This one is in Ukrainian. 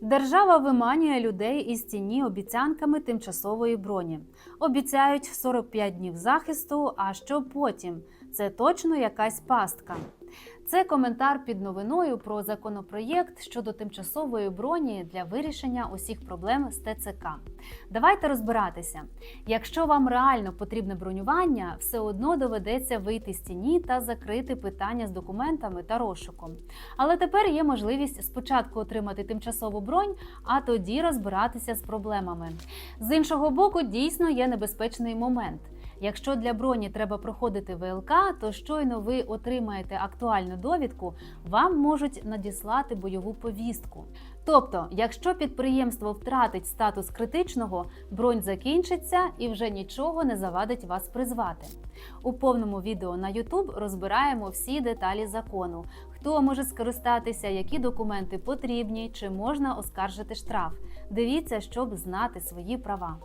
Держава виманює людей із тіні обіцянками тимчасової броні. Обіцяють 45 днів захисту. А що потім? Це точно якась пастка. Це коментар під новиною про законопроєкт щодо тимчасової броні для вирішення усіх проблем з ТЦК. Давайте розбиратися. Якщо вам реально потрібне бронювання, все одно доведеться вийти з тіні та закрити питання з документами та розшуком. Але тепер є можливість спочатку отримати тимчасову бронь, а тоді розбиратися з проблемами. З іншого боку, дійсно є небезпечний момент. Якщо для броні треба проходити ВЛК, то щойно ви отримаєте актуальну довідку, вам можуть надіслати бойову повістку. Тобто, якщо підприємство втратить статус критичного, бронь закінчиться і вже нічого не завадить вас призвати. У повному відео на YouTube розбираємо всі деталі закону, хто може скористатися, які документи потрібні, чи можна оскаржити штраф. Дивіться, щоб знати свої права.